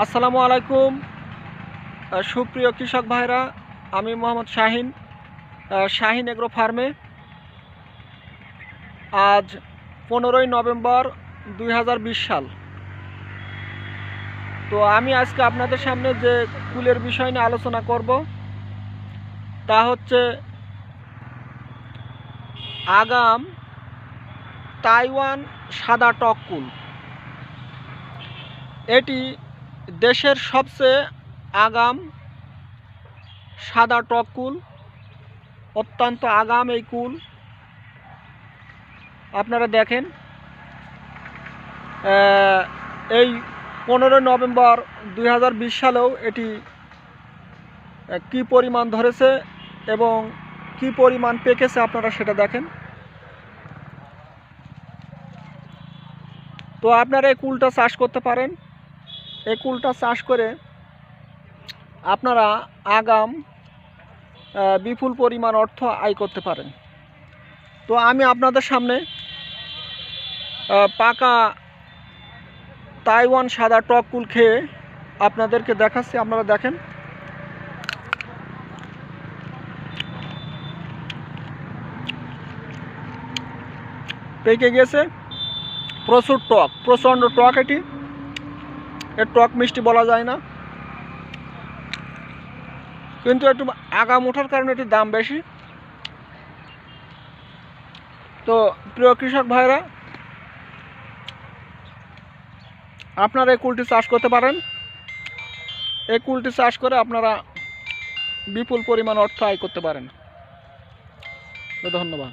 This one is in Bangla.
আসসালামু আলাইকুম। সুপ্রিয় কৃষক ভাইরা, আমি মোহাম্মদ শাহিন শাহিন এগ্রো ফার্মে। আজ পনেরোই নভেম্বর দুই হাজার বিশ সাল। তো আমি আজকে আপনাদের সামনে যে কুলের বিষয় নিয়ে আলোচনা করব, তা হচ্ছে আগাম তাইওয়ান সাদা টক কুল। এটি দেশের সবচেয়ে আগাম সাদা টক কুল, অত্যন্ত আগাম এই কুল। আপনারা দেখেন এই পনেরোই নভেম্বর দুই হাজার বিশ সালেও এটি কি পরিমাণ ধরেছে এবং কি পরিমাণ পেকেছে আপনারা সেটা দেখেন। তো আপনারা এই কুলটা চাষ করতে পারেন। এই কুলটা চাষ করে আপনারা আগাম বিপুল পরিমাণ অর্থ আয় করতে পারেন। তো আমি আপনাদের সামনে পাকা তাইওয়ান সাদা টক কুল খেয়ে আপনাদেরকে দেখাচ্ছি, আপনারা দেখেন। পেকে গেছে। প্রচুর টক, প্রচণ্ড টক এটি। এর টক মিষ্টি বলা যায় না। কিন্তু একটু আগাম ওঠার কারণে একটু দাম বেশি। তো প্রিয় কৃষক ভাইরা, আপনারা এই কুলটি চাষ করতে পারেন। এই কুলটি চাষ করে আপনারা বিপুল পরিমাণ অর্থ আয় করতে পারেন। ধন্যবাদ।